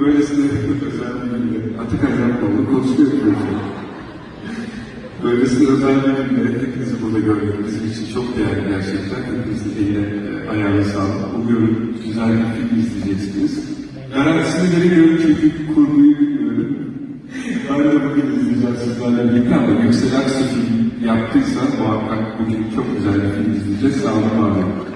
Böylesine özel bir günde Atakan Yapmalı konuşuyor ki. Böylesine özel bir günde hepinizi burada görmek bizim için çok değerli gerçekten. Hepinizin eline, e, ayağına sağlık. Umuyorum güzel bir film izleyeceksiniz. Garantisini veremiyorum çünkü kurguyu bilmiyorum. Ben de bugün izleyeceğim sizlerle birlikte ama Yüksel Aksu film yaptıysa muhakkak bugün çok güzel bir film izleyeceğiz. Sağ olun, var olun.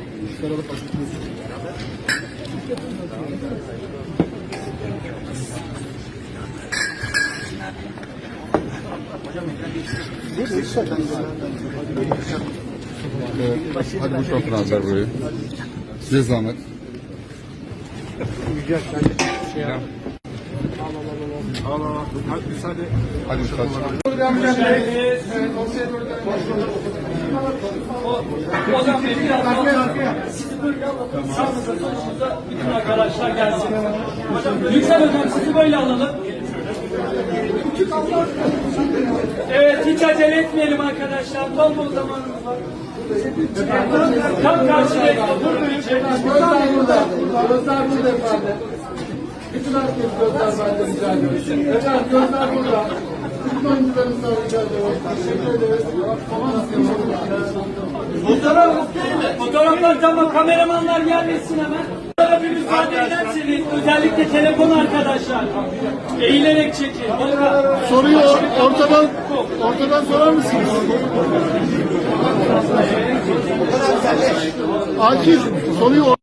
Hadi boşaltın abiler burayı. Size zahmet. Hadi müsaade. Hocam bir biraz sizi böyle alalım. Bütün arkadaşlar gelsin. Yüksel hocam sizi böyle alalım. Evet hiç acele etmeyelim arkadaşlar. Bol bol zamanımız var. Tam karşıdayız. Gözler burada. Gözler burada efendim. Bütün herkes gözler bende gözler burada. Fotoğraf, fotoğraflar tamam, kameramanlar gelmesin hemen. Fotoğrafı müsaade ederseniz, özellikle telefon arkadaşlar. Eğilerek çekin. Volkan. Soruyu ortadan ortadan sorar mısınız? Akif soruyu